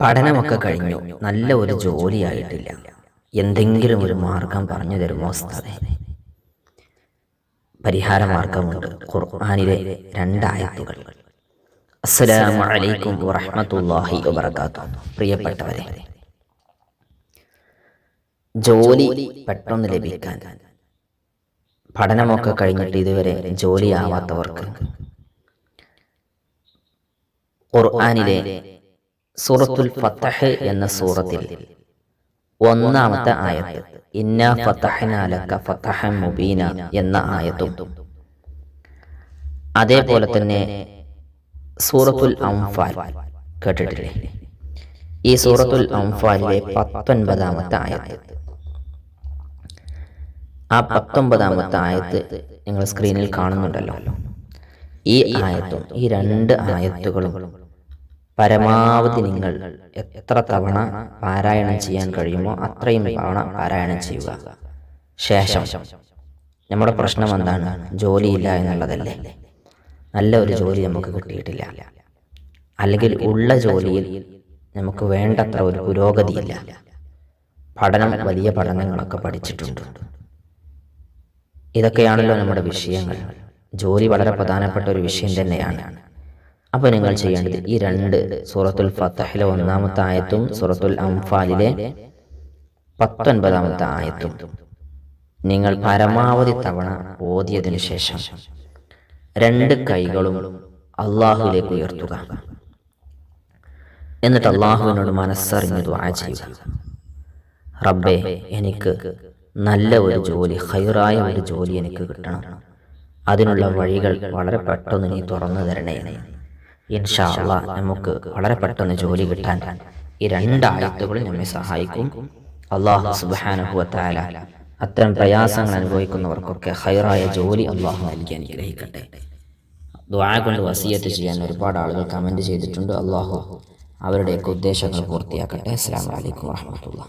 പഠനമൊക്കെ കഴിഞ്ഞു. നല്ല ഒരു ജോലിയായിട്ടില്ല എന്തെങ്കിലും ഒരു മാർഗം പറഞ്ഞു തരുമോ പരിഹാര മാർഗമുണ്ട്. ഖുർആാനിലെ രണ്ടായത്തുകൾ. അസ്സലാമു അലൈക്കും വറഹ്മത്തുള്ളാഹി വബറകാതുഹു. പ്രിയപ്പെട്ടവരെ ജോലി പെട്ടെന്ന് ലഭിക്കാൻ. പഠനമൊക്കെ കഴിഞ്ഞിട്ട് ഇതുവരെ ജോലിയാവാത്തവർക്ക് ഖുർആാനിലെ സൂറത്തുൽ ഫത്തഹ് എന്ന സൂറത്തിൽ. ഒന്നാമത്തെ ആയത്ത് ഇന്ന ഫത്തഹനാലക്ക ഫത്തഹ മുബീന എന്ന ആയത്തും. അതേപോലെ തന്നെ സൂറത്തുൽ അംഫാൽ കേട്ടിട്ടില്ലേ? ഈ സൂറത്തുൽ അംഫാലിലെ പത്തൊൻപതാമത്തെ ആയത്ത്. ആ പത്തൊമ്പതാമത്തെ ആയത്ത് നിങ്ങൾ സ്ക്രീനിൽ കാണുന്നുണ്ടല്ലോ. ഈ ആയത്തും ഈ രണ്ട് ആയത്തുകളും പരമാവധി നിങ്ങൾ എത്ര തവണ പാരായണം ചെയ്യാൻ കഴിയുമോ അത്രയും തവണ പാരായണം ചെയ്യുക. ശേഷം നമ്മുടെ പ്രശ്നം എന്താണ്? ജോലിയില്ല എന്നുള്ളതല്ലേ? നല്ല ഒരു ജോലി നമുക്ക് കിട്ടിയിട്ടില്ല. അല്ലെങ്കിൽ ഉള്ള ജോലിയിൽ നമുക്ക് വേണ്ടത്ര ഒരു പുരോഗതിയില്ല. പഠനം വലിയ പഠനങ്ങളൊക്കെ പഠിച്ചിട്ടുണ്ട്. ഇതൊക്കെയാണല്ലോ നമ്മുടെ വിഷയങ്ങൾ. ജോലി വളരെ പ്രധാനപ്പെട്ട ഒരു വിഷയം തന്നെയാണ്. അപ്പോൾ നിങ്ങൾ ചെയ്യേണ്ടത് ഈ രണ്ട് സൂറത്തുൽ ഫത്തഹിലെ ഒന്നാമത്തെ ആയത്തും സൂറത്തുൽ അംഫാലിലെ പത്തൊൻപതാമത്തെ ആയത്തും. നിങ്ങൾ പരമാവധി തവണ ഓതിയതിനു ശേഷം രണ്ട് കൈകളും അള്ളാഹുവിലേക്ക് ഉയർത്തുക. എന്നിട്ട് അള്ളാഹുവിനോട് മനസ്സറിഞ്ഞ് ദ്വാ ചെയ്യുക. റബ്ബേ എനിക്ക് നല്ല ഒരു ജോലി ഹൈറായ ഒരു ജോലി എനിക്ക് കിട്ടണം. അതിനുള്ള വഴികൾ വളരെ പെട്ടെന്ന് നീ തുറന്നു തരണേ. ഇൻഷാ അള്ളാ നമുക്ക് വളരെ പെട്ടെന്ന് ജോലി കിട്ടാൻ ഈ രണ്ടായത്തുകൾ നമ്മെ സഹായിക്കും. അള്ളാഹു സുബാനുഭവത്തായ അത്തരം പ്രയാസങ്ങൾ അനുഭവിക്കുന്നവർക്കൊക്കെ ഹൈറായ ജോലി അള്ളാഹു നൽകി അനുഗ്രഹിക്കട്ടെ. ദ്വാ കൊണ്ട് വസീയത്ത് ചെയ്യാൻ ഒരുപാട് ആളുകൾ കമന്റ് ചെയ്തിട്ടുണ്ട്. അള്ളാഹു അവരുടെയൊക്കെ ഉദ്ദേശങ്ങൾ പൂർത്തിയാക്കട്ടെ. അസ്സാം വലൈക്കും വാഹമത്തുള്ള